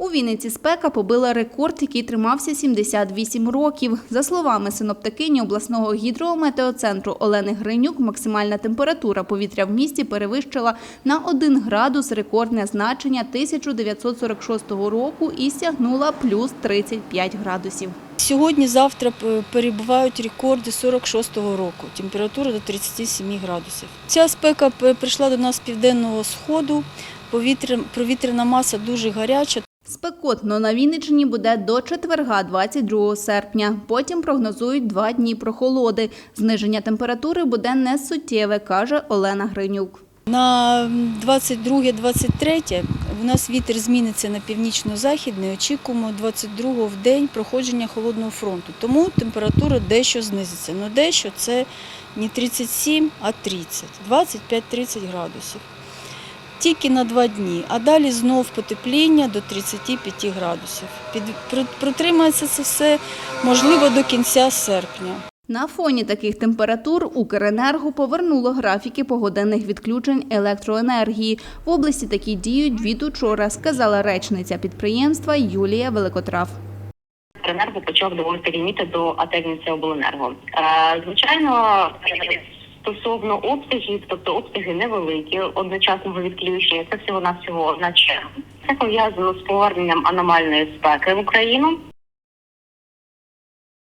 У Вінниці спека побила рекорд, який тримався 78 років. За словами синоптикині обласного гідрометеоцентру Олени Гринюк, максимальна температура повітря в місті перевищила на 1 градус рекордне значення 1946 року і сягнула плюс 35 градусів. Сьогодні, завтра перебувають рекорди 46-го року, температура до 37 градусів. Ця спека прийшла до нас з південного сходу, повітря, повітряна маса дуже гаряча, Спекотно на Вінниччині буде до четверга, 22 серпня. Потім прогнозують два дні прохолоди. Зниження температури буде не суттєве, каже Олена Гринюк. На 22-23 у нас вітер зміниться на північно-західний. Очікуємо 22-го в день проходження холодного фронту. Тому температура дещо знизиться. Ну дещо це не 37, а 30, 25-30 градусів. Тільки на два дні, а далі знов потепління до 35 градусів. Під, протримається це все можливо до кінця серпня. На фоні таких температур Укренерго повернуло графіки погодинних відключень електроенергії. В області такі діють від учора, сказала речниця підприємства Юлія Великотрав. Енерго почав доводити ліміти до АТ «Вінницяобленерго». Е, Звичайно, стосовно обсягів, тобто обсяги невеликі одночасного відключення, це всього навсього одна черга. Це пов'язано з поверненням аномальної спеки в Україну.